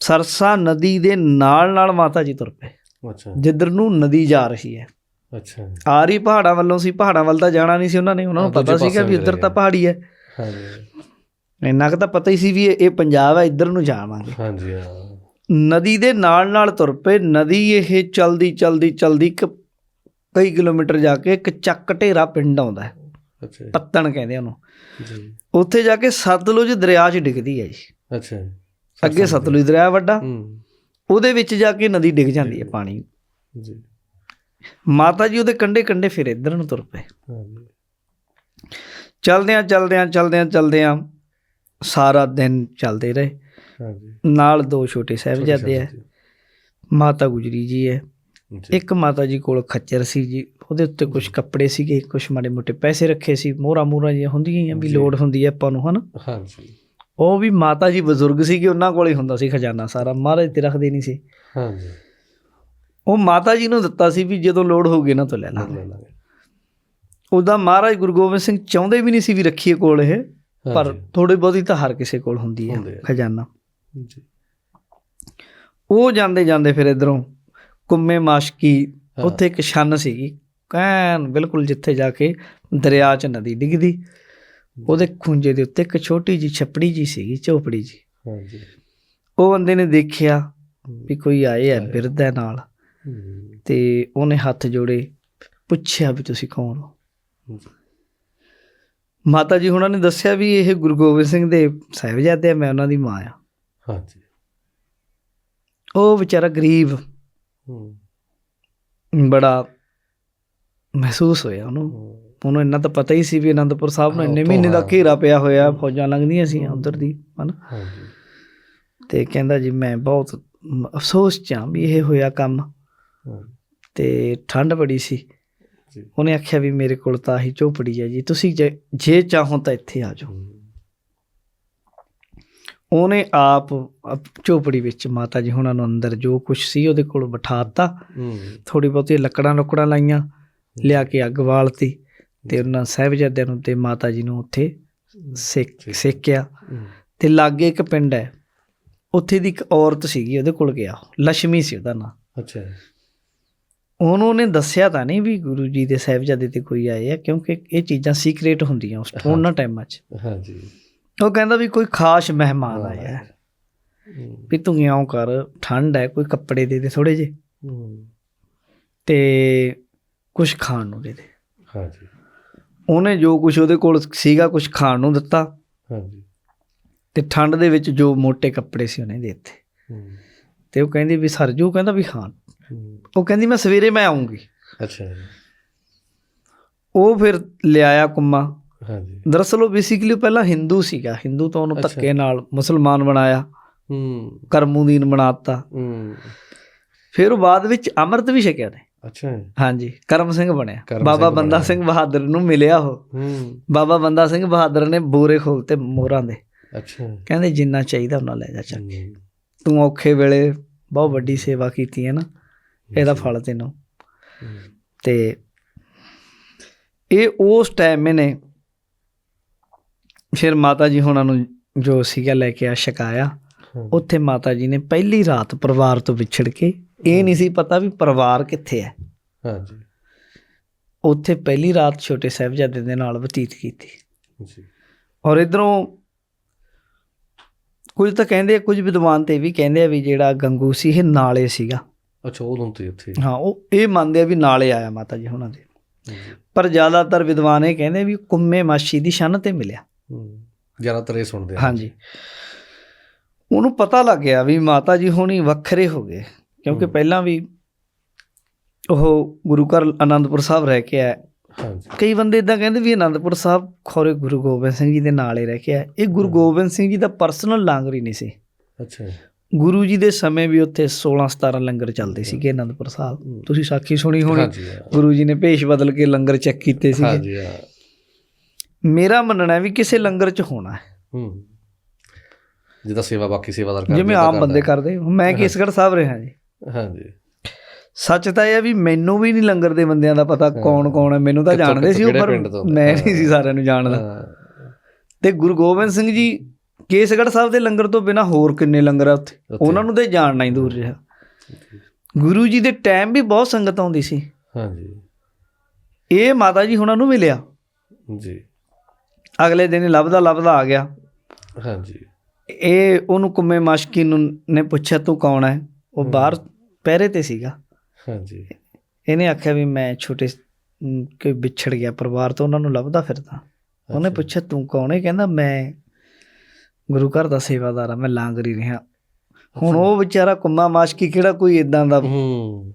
ਸਰਸਾ ਨਦੀ ਦੇ ਨਾਲ ਨਾਲ ਮਾਤਾ ਜੀ ਤੁਰ ਪਏ। ਅੱਛਾ। ਜਿੱਧਰ ਨੂੰ ਨਦੀ ਜਾ ਰਹੀ ਹੈ। ਅੱਛਾ ਆ ਰਹੀ ਪਹਾੜਾਂ ਵੱਲੋਂ ਸੀ ਪਹਾੜਾਂ ਵੱਲ ਤਾਂ ਜਾਣਾ ਨਹੀਂ ਸੀ ਉਹਨਾਂ ਨੇ ਉਹਨਾਂ ਨੂੰ ਪਤਾ ਸੀਗਾ ਵੀ ਇੱਧਰ ਤਾਂ। ਪਹਾੜੀ ਹੈ। ਹਾਂਜੀ ਇੰਨਾ ਕੁ ਤਾਂ ਪਤਾ ਹੀ ਸੀ ਵੀ ਇਹ ਪੰਜਾਬ ਹੈ ਇੱਧਰ ਨੂੰ ਜਾਵਾਂਗੇ। ਹਾਂਜੀ ਹਾਂ। ਨਦੀ ਦੇ ਨਾਲ ਨਾਲ ਤੁਰ ਪਏ। ਨਦੀ ਇਹ ਚਲਦੀ ਚਲਦੀ ਚਲਦੀ ਇੱਕ ਕਈ ਕਿਲੋਮੀਟਰ ਜਾ ਕੇ ਇੱਕ ਚੱਕ ਢੇਰਾ ਪਿੰਡ ਆਉਂਦਾ ਹੈ। ਅੱਛਾ ਪੱਤਣ ਕਹਿੰਦੇ ਉਹਨੂੰ। ਜੀ। ਉੱਥੇ ਜਾ ਕੇ ਸਤਲੁਜ ਦਰਿਆ 'ਚ ਡਿੱਗਦੀ ਹੈ ਜੀ। ਅੱਛਾ। ਅੱਗੇ ਸਤਲੁਜ ਦਰਿਆ ਵੱਡਾ ਉਹਦੇ ਵਿੱਚ ਜਾ ਕੇ ਨਦੀ ਡਿੱਗ ਜਾਂਦੀ ਹੈ ਪਾਣੀ। ਜੀ। ਮਾਤਾ ਜੀ ਉਹਦੇ ਕੰਢੇ ਕੰਢੇ ਫਿਰ ਇੱਧਰ ਨੂੰ ਤੁਰ ਪਏ। ਹਾਂਜੀ ਚਲਦਿਆਂ ਚਲਦਿਆਂ ਚਲਦਿਆਂ ਚਲਦਿਆਂ ਸਾਰਾ ਦਿਨ ਚੱਲਦੇ ਰਹੇ। ਨਾਲ ਦੋ ਛੋਟੇ ਸਾਹਿਬਜ਼ਾਦੇ ਆ ਜੀ। ਮਾਤਾ ਗੁਜਰੀ ਜੀ ਹੈ। ਜੀ। ਇੱਕ ਮਾਤਾ ਜੀ ਕੋਲ ਖੱਚਰ ਸੀ ਜੀ। ਉਹਦੇ ਉੱਤੇ ਕੁਝ ਕੱਪੜੇ ਸੀਗੇ ਕੁਝ ਮਾੜੇ ਮੋਟੇ ਪੈਸੇ ਰੱਖੇ ਸੀ। ਮੋਹਰਾ ਮੋਹਰਾ ਜਿਹੀਆਂ ਹੁੰਦੀਆਂ ਆ ਵੀ ਜੀ। ਲੋੜ ਹੁੰਦੀ ਹੈ ਆਪਾਂ ਨੂੰ ਹਨਾ? ਹਾਂਜੀ ਉਹ ਵੀ ਮਾਤਾ ਜੀ ਬਜ਼ੁਰਗ ਸੀਗੇ ਉਹਨਾਂ ਕੋਲ ਹੀ ਹੁੰਦਾ ਸੀ ਖਜ਼ਾਨਾ ਸਾਰਾ ਮਹਾਰਾਜ ਤੇ ਰੱਖਦੇ ਨਹੀਂ ਸੀ। ਹਾਂਜੀ। ਉਹ ਮਾਤਾ ਜੀ ਨੂੰ ਦਿੱਤਾ ਸੀ ਵੀ ਜਦੋਂ ਲੋੜ ਹੋਊਗੀ ਨਾ ਤੋਂ ਲੈ ਲਾਂਗੇ। ਉਹਦਾ ਮਹਾਰਾਜ ਗੁਰੂ ਗੋਬਿੰਦ ਸਿੰਘ ਚਾਹੁੰਦੇ ਵੀ ਨਹੀਂ ਸੀ ਵੀ ਰੱਖੀਏ ਕੋਲ ਇਹ ਪਰ ਥੋੜੀ ਬਹੁਤੀ ਤਾਂ ਹਰ ਕਿਸੇ ਕੋਲ ਹੁੰਦੀ ਹੈ। ਖਜ਼ਾਨਾ। ਜੀ ਉਹ ਜਾਂਦੇ ਜਾਂਦੇ ਫਿਰ ਇਧਰੋਂ ਕੁੰਮੇ ਮਾਸ਼ਕੀ। ਉੱਥੇ ਇੱਕ ਛੰਨ ਸੀਗੀ ਕੈਨ ਬਿਲਕੁਲ ਜਿੱਥੇ ਜਾ ਕੇ ਦਰਿਆ 'ਚ ਨਦੀ ਡਿੱਗਦੀ। ਉਹਦੇ ਖੁੰਝੇ ਦੇ ਉੱਤੇ ਇੱਕ ਛੋਟੀ ਜੀ ਛੱਪੜੀ ਜੀ ਸੀਗੀ ਝੋਪੜੀ ਜੀ ਹਾਂਜੀ। ਉਹ ਬੰਦੇ ਨੇ ਦੇਖਿਆ ਵੀ ਕੋਈ ਆਏ ਹੈ ਨਾਲ। ਹੂੰ, ਤੇ ਉਹਨੇ ਹੱਥ ਜੋੜੇ ਪੁੱਛਿਆ ਵੀ ਤੁਸੀਂ ਕੌਣ ਹੋ। ਮਾਤਾ ਜੀ ਉਹਨਾਂ ਨੇ ਦੱਸਿਆ ਵੀ ਇਹ ਗੁਰੂ ਗੋਬਿੰਦ ਸਿੰਘ ਦੇ ਸਾਹਿਬਜ਼ਾਦੇ ਆ ਮੈਂ ਉਹਨਾਂ ਦੀ ਮਾਂ ਆ। ਹਾਂਜੀ। ਉਹ ਵਿਚਾਰਾ ਗਰੀਬ ਹੂੰ। ਬੜਾ ਮਹਿਸੂਸ ਹੋਇਆ ਉਹਨੂੰ। ਉਹਨੂੰ ਇੰਨਾ ਤਾਂ ਪਤਾ ਹੀ ਸੀ ਵੀ ਅਨੰਦਪੁਰ ਸਾਹਿਬ ਨੂੰ ਇੰਨੇ ਮਹੀਨੇ ਦਾ। ਘੇਰਾ ਪਿਆ ਹੋਇਆ ਫੌਜਾਂ ਲੰਘਦੀਆਂ ਸੀ ਉਧਰ ਦੀ ਹਨ? ਹਾਂਜੀ। ਤੇ ਕਹਿੰਦਾ ਜੀ ਮੈਂ ਬਹੁਤ ਅਫਸੋਸ ਚ ਹਾਂ ਵੀ ਇਹ ਹੋਇਆ ਕੰਮ। ਤੇ ਠੰਡ ਬੜੀ ਸੀ। ਉਹਨੇ ਆਖਿਆ ਵੀ ਮੇਰੇ ਕੋਲ ਤਾਂ ਆਹੀ ਝੋਪੜੀ ਹੈ ਜੀ ਤੁਸੀਂ ਜੇ- ਚਾਹੋ ਤਾਂ ਇੱਥੇ ਆ ਜਾਓ। ਉਹਨੇ ਆਪ ਝੋਪੜੀ ਵਿੱਚ ਮਾਤਾ ਜੀ ਹੁਣਾਂ ਨੂੰ ਅੰਦਰ ਜੋ ਕੁਝ ਸੀ ਉਹਦੇ ਕੋਲ ਬਿਠਾਤਾ ਹੂੰ। ਥੋੜੀ ਬਹੁਤੀ ਲੱਕੜਾਂ ਲੁਕੜਾਂ ਲਾਈਆਂ ਲਿਆ ਕੇ ਅੱਗ ਬਾਲਤੀ ਤੇ ਉਹਨਾਂ ਸਾਹਿਬਜ਼ਾਦਿਆਂ ਨੂੰ ਤੇ ਮਾਤਾ ਜੀ ਨੂੰ ਉੱਥੇ ਸੇਕ ਸੇਕਿਆ। ਹੂੰ, ਤੇ ਲਾਗੇ ਇੱਕ ਪਿੰਡ ਹੈ। ਉੱਥੇ ਦੀ ਇੱਕ ਔਰਤ ਸੀਗੀ ਉਹਦੇ ਕੋਲ ਗਿਆ। ਲక్ష్ਮੀ ਸੀ ਉਹਦਾ ਨਾਂ। ਅੱਛਾ। ਜੀ, ਉਹਨੂੰ ਉਹਨੇ ਦੱਸਿਆ ਤਾਂ ਨਹੀਂ ਵੀ ਗੁਰੂ ਜੀ ਦੇ ਸਾਹਿਬਜ਼ਾਦੇ ਤੇ ਕੋਈ ਆਏ ਆ ਕਿਉਂਕਿ ਇਹ ਚੀਜ਼ਾਂ ਸੀਕ੍ਰੀਟ ਹੁੰਦੀਆਂ ਉਸ ਉਹਨਾਂ ਟਾਈਮਾਂ 'ਚ। ਹਾਂਜੀ। ਉਹ ਕਹਿੰਦਾ ਵੀ ਕੋਈ ਖਾਸ ਮਹਿਮਾਨ ਆਇਆ। ਵੀ ਤੂੰ ਇਉਂ ਕਰ ਠੰਡ ਹੈ ਕੋਈ ਕੱਪੜੇ ਦੇ ਦੇ ਥੋੜੇ ਹੂੰ, ਤੇ ਕੁਝ ਖਾਣ ਨੂੰ ਦੇ ਦੇ। ਹਾਂਜੀ। ਉਹਨੇ ਜੋ ਕੁਝ ਉਹਦੇ ਕੋਲ ਸੀਗਾ ਕੁਝ ਖਾਣ ਨੂੰ ਦਿੱਤਾ। ਹਾਂਜੀ। ਤੇ ਠੰਡ ਦੇ ਵਿੱਚ ਜੋ ਮੋٹے ਕੱਪੜੇ ਸੀ ਉਹਨੇ ਦੇ ਦਿੱਤੇ। ਹੂੰ, ਤੇ ਉਹ ਕਹਿੰਦੀ ਵੀ ਸਰਜੂ ਕਹਿੰਦਾ ਵੀ ਹਾਂ। ਹੂੰ, ਉਹ ਕਹਿੰਦੀ ਮੈਂ ਸਵੇਰੇ ਮੈਂ ਆਉਂਗੀ ਅੱਛਾ ਜੀ, ਉਹ ਫਿਰ ਲਿਆਇਆ ਕੁੰਮਾ। ਹਾਂਜੀ। ਦਰਅਸਲ ਉਹ ਬੇਸਿਕਲੀ ਪਹਿਲਾਂ ਹਿੰਦੂ ਸੀਗਾ। ਹਿੰਦੂ ਤੋਂ ਉਹਨੂੰ। ਧੱਕੇ ਨਾਲ ਮੁਸਲਮਾਨ ਬਣਾਇਆ। ਹੂੰ। ਕਰਮੂਦੀਨ ਬਣਾਤਾ। ਹੂੰ। ਫਿਰ ਉਹ ਬਾਅਦ ਵਿੱਚ ਅੰਮ੍ਰਿਤ ਵੀ ਛਕਿਆ ਨੇ ਅੱਛਾ ਹਾਂਜੀ ਕਰਮ ਸਿੰਘ ਬਣਿਆ। ਬਾਬਾ ਬੰਦਾ। ਸਿੰਘ ਬਹਾਦਰ ਨੂੰ ਮਿਲਿਆ ਉਹ। ਹੂੰ। ਬਾਬਾ ਬੰਦਾ ਸਿੰਘ ਬਹਾਦਰ ਨੇ ਬੋਰੇ ਖੋਲਤੇ ਮੋਹਰਾਂ ਦੇ। ਅੱਛਾ। ਕਹਿੰਦੇ ਜਿੰਨਾ ਚਾਹੀਦਾ ਉਹਨਾਂ ਲੈ ਜਾ ਚੱਕ ਤੂੰ ਔਖੇ ਵੇਲੇ ਬਹੁਤ ਵੱਡੀ ਸੇਵਾ ਕੀਤੀ ਹੈ ਨਾ ਇਹਦਾ ਫਲ ਤੈਨੂੰ। ਤੇ ਇਹ ਉਸ ਟਾਈਮ ਨੇ ਫਿਰ ਮਾਤਾ ਜੀ ਹੁਣਾਂ ਨੂੰ ਜੋ ਸੀਗਾ ਲੈ ਕੇ ਆ ਛਕਾਇਆ। ਹਾਂ, ਉੱਥੇ ਮਾਤਾ ਜੀ ਨੇ ਪਹਿਲੀ ਰਾਤ ਪਰਿਵਾਰ ਤੋਂ ਵਿਛੜ ਕੇ ਇਹ ਨਹੀਂ ਸੀ ਪਤਾ ਵੀ ਪਰਿਵਾਰ ਕਿੱਥੇ ਹੈ। ਹਾਂਜੀ। ਉੱਥੇ ਪਹਿਲੀ ਰਾਤ ਛੋਟੇ ਸਾਹਿਬਜ਼ਾਦੇ ਦੇ ਨਾਲ ਬਤੀਤ ਕੀਤੀ। ਜੀ। ਔਰ ਇਧਰੋਂ ਕੁਝ ਤਾਂ ਕਹਿੰਦੇ ਆ ਕੁਝ ਵਿਦਵਾਨ ਤੇ ਵੀ ਕਹਿੰਦੇ ਆ ਵੀ ਜਿਹੜਾ ਗੰਗੂ ਸੀ ਇਹ ਨਾਲੇ ਸੀਗਾ। ਅੱਛਾ ਉਦੋਂ ਤੋਂ ਉੱਥੇ। ਹਾਂ ਉਹ ਇਹ ਮੰਨਦੇ ਆ ਵੀ ਨਾਲੇ ਆਇਆ ਮਾਤਾ ਜੀ ਹੁਣਾਂ ਦੇ। ਪਰ ਜ਼ਿਆਦਾਤਰ ਵਿਦਵਾਨ ਇਹ ਕਹਿੰਦੇ ਵੀ ਕੁੰਮੇ ਮਾਸ਼ੀ ਦੀ ਛੰਨ ਤੇ ਮਿਲਿਆ। ਹੂੰ ਜ਼ਿਆਦਾਤਰ ਇਹ ਸੁਣਦੇ ਆ। ਹਾਂਜੀ। ਉਹਨੂੰ ਪਤਾ ਲੱਗ ਗਿਆ ਵੀ ਮਾਤਾ ਜੀ ਹੁਣੀ ਵੱਖਰੇ ਹੋ ਗਏ। ਕਿਉਂਕਿ। ਪਹਿਲਾਂ ਵੀ ਉਹ ਗੁਰੂ ਘਰ ਆਨੰਦਪੁਰ ਸਾਹਿਬ ਰਹਿ ਕੇ ਆਇਆ। ਹਾਂਜੀ। ਕਈ ਬੰਦੇ ਇਦਾਂ ਕਹਿੰਦੇ ਵੀ ਆਨੰਦਪੁਰ ਸਾਹਿਬ ਖੋਰੇ ਗੁਰੂ ਗੋਬਿੰਦ ਸਿੰਘ ਜੀ ਦੇ ਨਾਲ ਹੀ ਰਹਿ ਕੇ ਆਇਆ। ਇਹ ਗੁਰੂ। ਗੋਬਿੰਦ ਸਿੰਘ ਜੀ ਦਾ ਪਰਸਨਲ ਲਾਂਗਰ ਹੀ ਨਹੀਂ ਸੀ। ਅੱਛਾ ਗੁਰੂ ਜੀ ਦੇ ਸਮੇਂ ਵੀ ਉੱਥੇ 16 17 ਲੰਗਰ ਚੱਲਦੇ ਸੀਗੇ ਆਨੰਦਪੁਰ ਸਾਹਿਬ। ਤੁਸੀਂ ਸਾਖੀ ਸੁਣੀ ਹੋਣੀ ਗੁਰੂ ਜੀ ਨੇ ਭੇਸ਼ ਬਦਲ ਕੇ ਲੰਗਰ ਚੈੱਕ ਕੀਤੇ ਸੀਗੇ। ਹਾਂਜੀ ਹਾਂ, ਮੇਰਾ ਮੰਨਣਾ ਹੈ ਵੀ ਕਿਸੇ ਲੰਗਰ 'ਚ ਹੋਣਾ ਹੈ। ਹੂੰ। ਜਿਹਦਾ ਸੇਵਾ ਬਾਕੀ ਸੇਵਾਦਾਰ ਕਰਦੇ ਜਿਵੇਂ ਆਮ ਬੰਦੇ ਕਰਦਾ। ਮੈਂ ਕੇਸਗੜ੍ਹ ਸਾਹਿਬ ਰਿਹਾ ਜੀ। ਹਾਂਜੀ। ਸੱਚ ਤਾਂ ਇਹ ਹੈ ਵੀ ਮੈਨੂੰ ਵੀ ਨਹੀਂ ਲੰਗਰ ਦੇ ਬੰਦਿਆਂ ਦਾ ਪਤਾ ਕੌਣ ਕੌਣ ਹੈ ਮੈਨੂੰ ਤਾਂ ਜਾਣਦੇ ਸੀ ਪਰ? ਮੈਂ ਨਹੀਂ ਸੀ ਸਾਰਿਆਂ ਨੂੰ ਜਾਣਦਾ। ਤੇ ਗੁਰੂ ਗੋਬਿੰਦ ਸਿੰਘ ਜੀ ਕੇਸਗੜ੍ਹ ਸਾਹਿਬ ਦੇ ਲੰਗਰ ਤੋਂ ਬਿਨਾ ਹੋਰ ਕਿੰਨੇ ਲੰਗਰ ਆ ਉੱਥੇ। ਉਹਨਾਂ ਨੂੰ ਤੇ ਜਾਣਨਾ ਹੀ ਦੂਰ ਰਿਹਾ। ਗੁਰੂ ਜੀ ਦੇ ਟਾਈਮ ਵੀ ਬਹੁਤ ਸੰਗਤ ਆਉਂਦੀ ਸੀ। ਹਾਂਜੀ। ਇਹ ਮਾਤਾ ਜੀ ਹੁਣਾਂ ਨੂੰ ਮਿਲਿਆ। ਜੀ। ਅਗਲੇ ਦਿਨ ਲੱਭਦਾ ਲੱਭਦਾ ਆ ਗਿਆ। ਹਾਂਜੀ। ਇਹ ਉਹਨੂੰ ਕੁੰਮੇ ਮਾਸ਼ਕੀ ਨੂੰ ਨੇ ਪੁੱਛਿਆ ਤੂੰ ਕੌਣ ਹੈ? ਉਹ ਬਾਹਰ ਪਹਿਰੇ ਤੇ ਸੀਗਾ। ਹਾਂਜੀ। ਇਹਨੇ ਆਖਿਆ ਵੀ ਮੈਂ ਛੋਟੇ ਅਮ, ਕਿ ਵਿਛੜ ਗਿਆ ਪਰਿਵਾਰ ਤੋਂ ਉਹਨਾਂ ਨੂੰ ਲੱਭਦਾ ਫਿਰਦਾ। ਉਹਨੇ। ਪੁੱਛਿਆ ਤੂੰ ਕੌਣ ਹੈ ਕਹਿੰਦਾ ਮੈਂ ਗੁਰੂ ਘਰ ਦਾ ਸੇਵਾਦਾਰ ਆ ਮੈਂ ਲਾਂਗਰੀ ਰਿਹਾ। ਹੁਣ ਉਹ ਵਿਚਾਰਾ ਕੁੰਮਾ ਮਾਸ਼ਕੀ ਕਿਹੜਾ ਕੋਈ ਇਦਾਂ ਦਾ ਹੂੰ।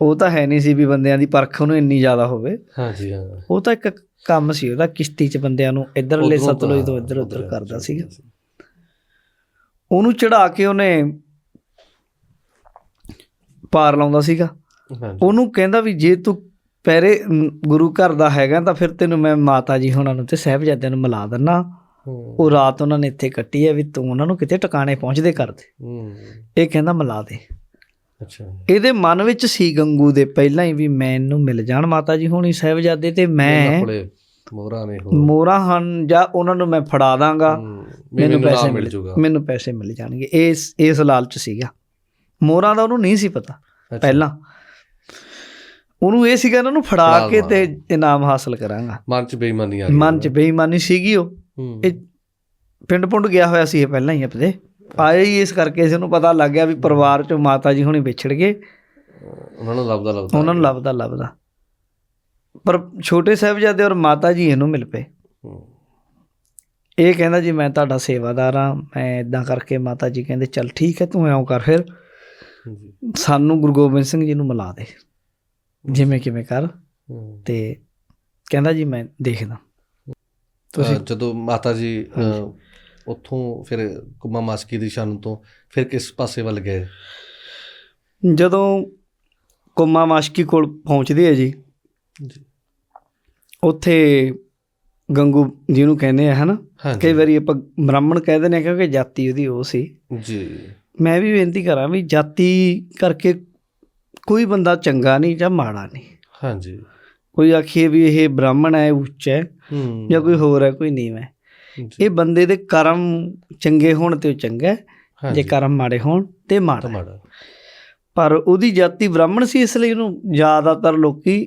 ਉਹ ਤਾਂ ਹੈ ਨਹੀਂ ਸੀ ਵੀ ਬੰਦਿਆਂ ਦੀ ਪਰਖ ਉਹਨੂੰ ਇੰਨੀ ਜ਼ਿਆਦਾ ਹੋਵੇ। ਹਾਂਜੀ ਹਾਂ। ਉਹ ਤਾਂ ਇੱਕ ਕੰਮ ਸੀ ਉਹਦਾ ਕਿਸ਼ਤੀ 'ਚ ਬੰਦਿਆਂ ਨੂੰ ਇੱਧਰਲੇ ਸਤਲੁਜ ਤੋਂ ਇੱਧਰ ਉੱਧਰ ਕਰਦਾ ਸੀਗਾ। ਉਹਨੂੰ ਚੜਾ ਕੇ ਉਹਨੇ ਪਾਰ ਲਾਉਂਦਾ ਸੀਗਾ। ਉਹਨੂੰ ਕਹਿੰਦਾ ਵੀ ਜੇ ਤੂੰ ਅਮ, ਗੁਰੂ ਘਰ ਦਾ ਹੈਗਾ ਤਾਂ ਫਿਰ ਤੈਨੂੰ ਮੈਂ ਮਾਤਾ ਜੀ ਹੁਣਾਂ ਨੂੰ ਤੇ ਸਾਹਿਬਜ਼ਾਦਿਆਂ ਨੂੰ ਮਿਲਾ ਦਿੰਨਾ। ਉਹ ਰਾਤ ਉਹਨਾਂ ਨੇ ਇੱਥੇ ਕੱਟੀ ਹੈ ਵੀ ਤੂੰ ਉਹਨਾਂ ਨੂੰ ਕਿਤੇ ਟਿਕਾਣੇ ਪਹੁੰਚਦੇ ਕਰ ਦੇ। ਇਹ ਕਹਿੰਦਾ ਮਿਲਾ ਦੇ। ਅੱਛਾ। ਇਹਦੇ ਮਨ ਵਿੱਚ ਸੀ ਗੰਗੂ ਦੇ ਪਹਿਲਾਂ ਹੀ ਵੀ ਮੈਨੂੰ ਮਿਲ ਜਾਣ ਮਾਤਾ ਜੀ ਹੁਣੀ ਸਾਹਿਬਜ਼ਾਦੇ ਤੇ ਮੈਂ ਮੋਹਰਾਂ ਨੇ ਹੋਰ। ਮੋਰਾ ਹਨ ਜਾਂ ਉਹਨਾਂ ਨੂੰ ਮੈਂ ਫੜਾ ਦਾਂਗਾ। ਮੈਨੂੰ ਪੈਸੇ ਮਿਲ ਮੈਨੂੰ ਪੈਸੇ ਮਿਲ ਜਾਣਗੇ। ਇਸ ਇਸ ਲਾਲਚ ਸੀਗਾ। ਮੋਰਾਂ ਦਾ ਉਹਨੂੰ ਨਹੀਂ ਸੀ ਪਤਾ ਪਹਿਲਾਂ। ਉਹਨੂੰ ਇਹ ਸੀਗਾ ਇਹਨਾਂ ਨੂੰ ਫੜਾ ਕੇ ਤੇ। ਇਨਾਮ ਹਾਸਲ ਕਰਾਂਗਾ। ਮਨ ਚ ਬੇਈਮਾਨੀ ਆ ਗਈ ਮਨ 'ਚ ਬੇਈਮਾਨੀ ਸੀਗੀ ਉਹ। ਇਹ ਪਿੰਡ ਪੁੰਡ ਗਿਆ ਹੋਇਆ ਸੀ ਇਹ ਪਹਿਲਾਂ ਹੀ ਆਪਦੇ ਆਏ ਹੀ ਇਸ ਕਰਕੇ ਸੀ ਉਹਨੂੰ ਪਤਾ ਲੱਗ ਗਿਆ ਵੀ ਪਰਿਵਾਰ ਚੋਂ ਮਾਤਾ ਜੀ ਹੁਣੀ ਵਿਛੜ ਗਏ। ਉਹਨਾਂ ਨੂੰ ਲੱਭਦਾ ਲੱਭਦਾ। ਉਹਨਾਂ ਨੂੰ ਲੱਭਦਾ ਲੱਭਦਾ। ਪਰ ਛੋਟੇ ਸਾਹਿਬਜ਼ਾਦੇ ਔਰ ਮਾਤਾ ਜੀ ਇਹਨੂੰ ਮਿਲ ਪਏ। ਇਹ ਕਹਿੰਦਾ ਜੀ ਮੈਂ ਤੁਹਾਡਾ ਸੇਵਾਦਾਰ ਆ ਮੈਂ ਇਦਾਂ ਕਰਕੇ ਮਾਤਾ ਜੀ ਕਹਿੰਦੇ ਚੱਲ ਠੀਕ ਹੈ ਤੂੰ ਐਂ ਕਰ ਫਿਰ। ਸਾਨੂੰ ਗੁਰੂ ਗੋਬਿੰਦ ਸਿੰਘ ਜੀ ਨੂੰ ਮਿਲਾ ਦੇ। ਜਿਵੇਂ ਕਿਵੇਂ ਕਰ। ਤੇ ਕਹਿੰਦਾ ਜੀ ਮੈਂ ਦੇਖਦਾ। ਤੁਸੀਂ ਜਦੋਂ ਮਾਤਾ ਜੀ ਉੱਥੋਂ ਫਿਰ ਕੁਮਾ ਮਾਸਕੀ ਦੀ ਸ਼ਾਨ ਤੋਂ ਫਿਰ ਕਿਸ ਪਾਸੇ ਵੱਲ ਗਏ? ਜਦੋਂ ਕੁੰਮਾ ਮਾਸ਼ਕੀ ਕੋਲ ਪਹੁੰਚਦੇ ਆ ਜੀ ਜੀ। ਉੱਥੇ ਗੰਗੂ ਜਿਹਨੂੰ ਕਹਿੰਦੇ ਆ ਹਨਾ? ਕਈ ਵਾਰੀ ਆਪਾਂ ਬ੍ਰਾਹਮਣ ਕਹਿ ਦਿੰਦੇ ਆ ਕਿਉਂਕਿ ਜਾਤੀ ਉਹਦੀ ਉਹ ਸੀ। ਜੀ। ਮੈਂ ਵੀ ਬੇਨਤੀ ਕਰਾਂ ਵੀ ਜਾਤੀ ਕਰਕੇ ਕੋਈ ਬੰਦਾ ਚੰਗਾ ਨਹੀਂ ਜਾਂ ਮਾੜਾ ਨਹੀਂ। ਹਾਂਜੀ। ਕੋਈ ਆਖੀਏ ਵੀ ਇਹ ਬ੍ਰਾਹਮਣ ਹੈ ਉੱਚ ਹੈ ਜਾਂ ਕੋਈ ਹੋਰ ਹੈ ਕੋਈ ਨੀਵਾਂ ਹੈ। ਇਹ ਬੰਦੇ ਦੇ ਕਰਮ ਚੰਗੇ ਹੋਣ ਤੇ ਉਹ ਚੰਗਾ ਹੈ, ਜੇ ਕਰਮ ਮਾੜੇ ਹੋਣ ਤੇ ਮਾੜਾ ਪਰ ਉਹਦੀ ਜਾਤੀ ਬ੍ਰਾਹਮਣ ਸੀ ਇਸ ਲਈ ਉਹਨੂੰ ਜ਼ਿਆਦਾਤਰ ਲੋਕੀ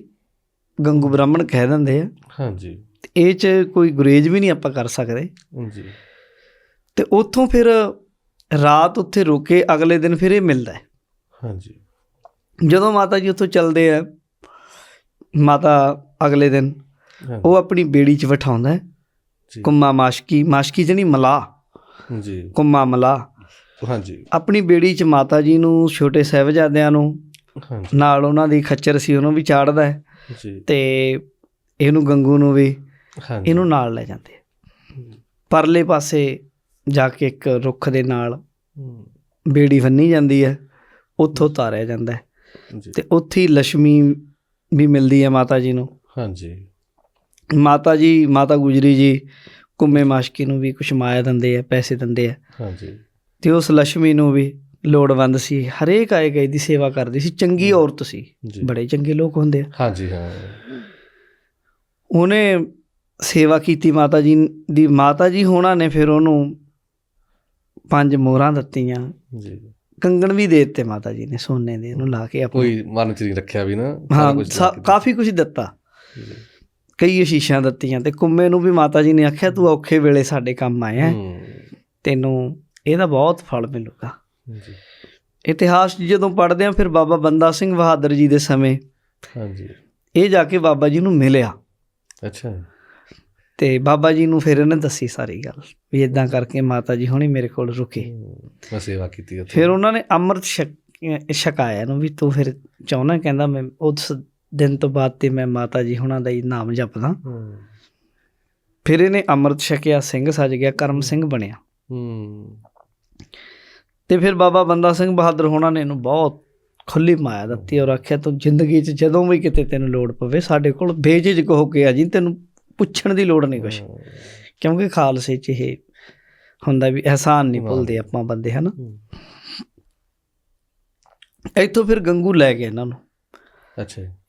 ਗੰਗੂ ਬ੍ਰਾਹਮਣ ਕਹਿ ਦਿੰਦੇ ਆ। ਹਾਂਜੀ। ਇਹ ਚ ਕੋਈ ਗੁਰੇਜ ਵੀ ਨਹੀਂ ਆਪਾਂ ਕਰ ਸਕਦੇ। ਜੀ। ਤੇ ਉੱਥੋਂ ਫਿਰ ਰਾਤ ਉੱਥੇ ਰੁਕੇ ਅਗਲੇ ਦਿਨ ਫਿਰ ਇਹ ਮਿਲਦਾ ਹੈ। ਹਾਂਜੀ। ਜਦੋਂ ਮਾਤਾ ਜੀ ਉੱਥੋਂ ਚੱਲਦੇ ਆ ਮਾਤਾ ਅਗਲੇ ਦਿਨ ਉਹ ਆਪਣੀ ਬੇੜੀ 'ਚ ਬਿਠਾਉਂਦਾ ਹੈ। ਜੀ। ਕੁੰਮਾ ਮਾਸ਼ਕੀ ਮਾਸ਼ਕੀ ਜਣੀ ਮਲਾ ਜੀ। ਕੁੰਮਾ ਮਲਾ ਹਾਂਜੀ। ਆਪਣੀ ਬੇੜੀ 'ਚ ਮਾਤਾ ਜੀ ਨੂੰ ਛੋਟੇ ਸਾਹਿਬਜ਼ਾਦਿਆਂ ਨੂੰ ਹਾਂਜੀ। ਨਾਲ ਉਹਨਾਂ ਦੀ ਖੱਚਰ ਸੀ ਉਹਨੂੰ ਵੀ ਚਾੜਦਾ ਹੈ। ਜੀ। ਤੇ ਇਹਨੂੰ ਗੰਗੂ ਨੂੰ ਵੀ ਹਾਂਜੀ। ਇਹਨੂੰ ਨਾਲ ਲੈ ਜਾਂਦੇ। ਪਰਲੇ ਪਾਸੇ ਜਾ ਕੇ ਇੱਕ ਰੁੱਖ ਦੇ ਨਾਲ ਬੇੜੀ ਫੰਨੀ ਜਾਂਦੀ ਹੈ ਉੱਥੋਂ ਤਾਰਿਆ ਜਾਂਦਾ ਹੈ। ਤੇ ਉੱਥੇ ਹੀ ਲక్ష్ਮੀ ਵੀ ਮਿਲਦੀ ਹੈ ਮਾਤਾ ਜੀ ਨੂੰ। ਹਾਂਜੀ। ਮਾਤਾ ਜੀ ਮਾਤਾ ਗੁਜਰੀ ਜੀ ਕੁੰਮੇ ਮਾਸ਼ਕੀ ਨੂੰ ਵੀ ਕੁਝ ਮਾਇਆ ਦਿੰਦੇ ਆ ਪੈਸੇ ਦਿੰਦੇ ਆ। ਹਾਂਜੀ। ਤੇ ਉਸ ਲక్ష్ਮੀ ਨੂੰ ਵੀ ਲੋੜਵੰਦ ਸੀ ਹਰੇਕ ਆਏ ਗਏ ਦੀ ਸੇਵਾ ਕਰਦੀ ਸੀ ਚੰਗੀ ਔਰਤ ਸੀ। ਬੜੇ ਚੰਗੇ ਲੋਕ ਹੁੰਦੇ ਆ। ਹਾਂਜੀ ਹਾਂ। ਉਹਨੇ ਸੇਵਾ ਕੀਤੀ ਮਾਤਾ ਜੀ ਦੀ ਮਾਤਾ ਜੀ ਹੋਣਾ ਨੇ ਫਿਰ ਉਹਨੂੰ ਪੰਜ ਮੋਹਰਾਂ ਦਿੱਤੀਆਂ। ਜੀ। ਕੰਗਣ ਵੀ ਦੇ ਦਿੱਤੇ ਮਾਤਾ ਜੀ ਨੇ ਸੋਨੇ ਦੇ ਉਹਨੂੰ ਲਾ ਕੇ ਆਪਣਾ। ਕੋਈ ਮਨ ਚ ਨਹੀਂ ਰੱਖਿਆ ਵੀ ਨਾ ਹਾਂ ਕਾਫੀ ਕੁਝ ਦਿੱਤਾ। ਕਈ ਅਸ਼ੀਸ਼ਾਂ ਦਿੱਤੀਆਂ ਤੇ ਕੁੰਮੇ ਨੂੰ ਵੀ ਮਾਤਾ ਜੀ ਨੇ ਆਖਿਆ ਤੂੰ ਔਖੇ ਵੇਲੇ ਸਾਡੇ ਕੰਮ ਆਇਆ ਤੈਨੂੰ ਇਹਦਾ ਬਹੁਤ ਫਲ ਮਿਲੂਗਾ। ਜੀ। ਇਤਿਹਾਸ ਜਦੋਂ ਪੜ੍ਹਦੇ ਆ ਫਿਰ ਬਾਬਾ ਬੰਦਾ ਸਿੰਘ ਬਹਾਦਰ ਜੀ ਦੇ ਸਮੇਂ ਹਾਂਜੀ। ਇਹ ਜਾ ਕੇ ਬਾਬਾ ਜੀ ਨੂੰ ਮਿਲਿਆ। ਅੱਛਾ। ਤੇ ਬਾਬਾ ਜੀ ਨੂੰ ਫਿਰ ਇਹਨੇ ਦੱਸੀ ਸਾਰੀ ਗੱਲ ਵੀ ਇਦਾਂ ਕਰਕੇ ਮਾਤਾ ਜੀ ਹੁਣੀ ਮੇਰੇ ਕੋਲ ਰੁਕੇ। ਮੈਂ ਸੇਵਾ ਕੀਤੀ ਉੱਥੇ। ਫਿਰ ਉਹਨਾਂ ਨੇ ਅੰਮ੍ਰਿਤ ਛਕ- ਛਕਾਇਆ ਨੂੰ ਵੀ ਤੂੰ ਫਿਰ ਚਾਹੁੰਦਾ ਕਹਿੰਦਾ ਮੈਂ ਉਸ ਦਿਨ ਤੋਂ ਬਾਅਦ ਤੇ ਮੈਂ ਮਾਤਾ ਜੀ ਹੁਣਾਂ ਦਾ ਹੀ ਨਾਮ ਜਪਦਾ। ਫਿਰ ਇਹਨੇ ਅੰਮ੍ਰਿਤ ਛਕਿਆ ਸਿੰਘ ਸੱਜ ਗਿਆ ਕਰਮ ਸਿੰਘ ਬਣਿਆ। ਹੂੰ। ਤੇ ਫਿਰ ਬਾਬਾ ਬੰਦਾ ਸਿੰਘ ਬਹਾਦਰ ਹੋਣਾ ਨੇ ਇਹਨੂੰ ਬਹੁਤ ਖੁੱਲੀ ਮਾਇਆ ਦਿੱਤੀ ਔਰ ਆਖਿਆ ਤੂੰ ਜ਼ਿੰਦਗੀ 'ਚ ਜਦੋਂ ਵੀ ਕਿਤੇ ਤੈਨੂੰ ਲੋੜ ਪਵੇ ਸਾਡੇ ਕੋਲ ਬੇਝਿਜਕ ਹੋ ਕੇ ਆ ਜੀ ਤੈਨੂੰ ਪੁੱਛਣ ਦੀ ਲੋੜ ਨਹੀਂ ਕੁਛ ਕਿਉਂਕਿ ਖਾਲਸੇ 'ਚ ਇਹ ਹੁੰਦਾ ਵੀ ਅਹਿਸਾਨ ਨਹੀਂ। ਭੁੱਲਦੇ ਆਪਾਂ ਬੰਦੇ ਹਨਾ। ਇੱਥੋਂ ਫਿਰ ਗੰਗੂ ਲੈ ਗਿਆ ਇਹਨਾਂ ਨੂੰ ਅੱਛਾ